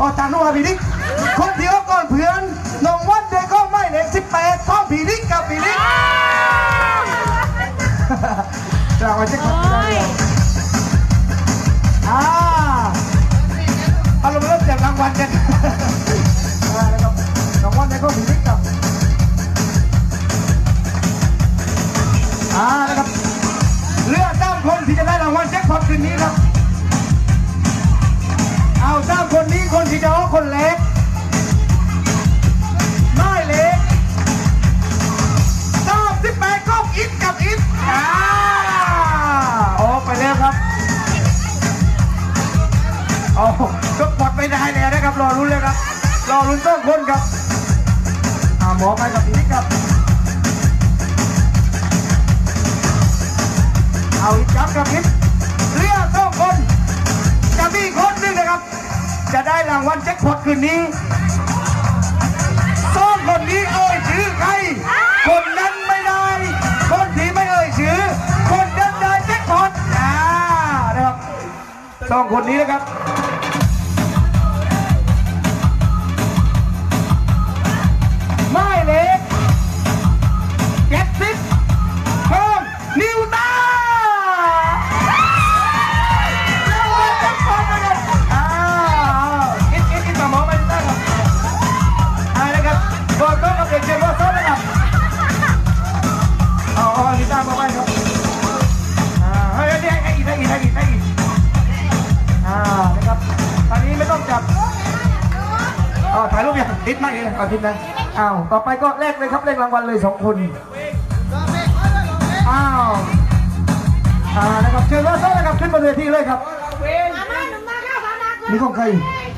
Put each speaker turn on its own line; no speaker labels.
ออกจากนู้นมาผีนิกคนเดียวก่อนเพื่อนน้องวันเด็กก็ไม่เล็กสิบแปดท้องผีนิกกับผีนิกรางวัลแจ็คพอตไม่ได้เลยอ่าเอาเรามาเริ่มจากรางวัลกันอ่านะครับรางวัลเด็กก็ผีนิกกับอ่านะครับเลือกตามคนที่จะได้รางวัลแจ็คพอตคืนนี้ครับ โอ้ก็ปลดไม่ได้แล้วนะครับ รอรุ้นเลยครับ รอรุ้นต้องคนครับอาหมอไปกับอิดครับ เอาอิดจับกับอิดเรียกต้องคน จะมีคนหนึ่งนะครับ จะได้รางวัลแจ็คพอตคืนนี้สองคนนี้เอ่ยชื่อใคร คนนั้นไม่ได้ คนที่ไม่เอ่ยชื่อ คนนั้นได้แจ็คพอตอ่านะครับสองคนนี้นะครับ ให้อีกให้อีกให้อีกให้อีกอ่านะครับตอนนี้ไม่ต้องจับอ๋อถ่ายรูปยังติดมาเองเอาติดนะอ้าวต่อไปก็แลกเลยครับแลกรางวัลเลยสองคนอ้าวอ่านะครับเชิญว่าซ้อมนะครับขึ้นบนเวทีเลยครับ
มามาหนุ่มมาข้าวมานา
นี่ของใคร
ข